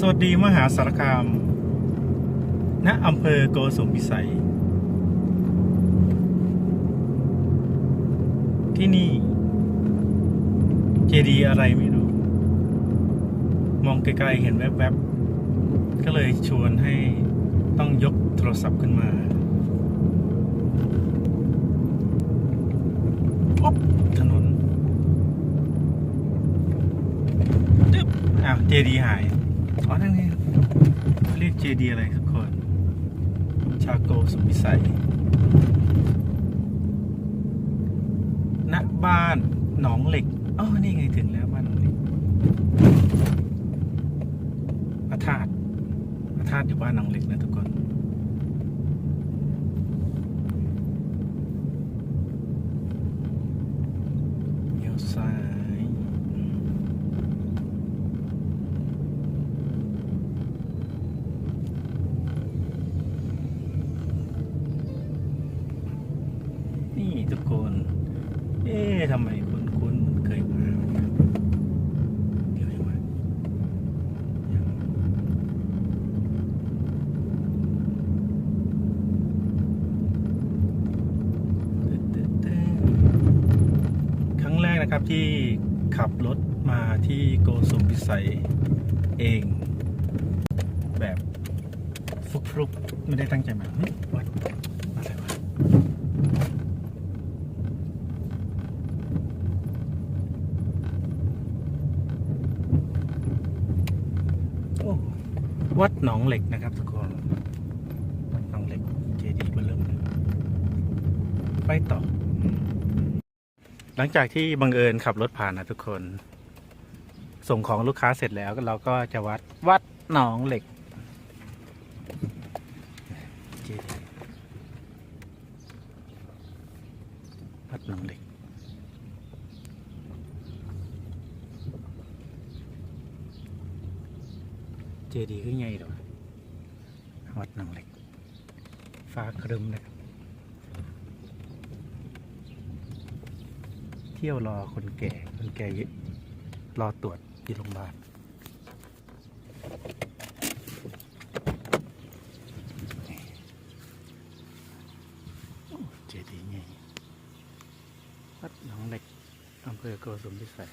สวัสดีมหาสารคาม ณอำเภอโกสุมพิสัย ที่นี่ เจดีย์อะไรไม่รู้ มองไกลๆเห็นแวบๆ ก็เลยชวนให้ต้องยกโทรศัพท์ขึ้นมาอ๊บถนนจึ๊บอ้าวเจดีย์หาย อ๋อ นั่นไงเขาเรียกเจ ดีย์อะไรทุกคน ชาโกสุมพิสัยณบ้านหนองเหล็กอ๋อนี่ไงถึงแล้วบ้านหนองเหล็กพระธาตุพระธาตุอยู่บ้านหนองเหล็กนะทุกคนเลี้ยวซ้าย ทุกคน เอ๊ะทำไมคุ้นคุ้นๆเคยมาเดี๋ยวยังไงครั้งแรกนะครับที่ขับรถมาที่โกสุมพิสัยเอง แบบฟลุกๆ ไม่ได้ตั้งใจมาวัดอะไรวะ โอ้ วัดหนองเหล็กนะครับทุกคนวัดหนองเหล็กเจดีย์เบลมไปต่อ หลังจากที่บังเอิญขับรถผ่านนะทุกคน ส่งของลูกค้าเสร็จแล้วเราก็จะวัดวัดหนองเหล็กเจดีวัดหนองเหล็ก เจดีย์คือไงหรอวัดหนองเหล็ก ฟ้าครึมนะครับ เที่ยวรอคนแก่ คนแก่เยอะรอตรวจที่โรงพยาบาลเจดีย์ไงวัดหนองเหล็กอำเภอโกสุมพิสัย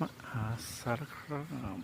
มหาสารคาม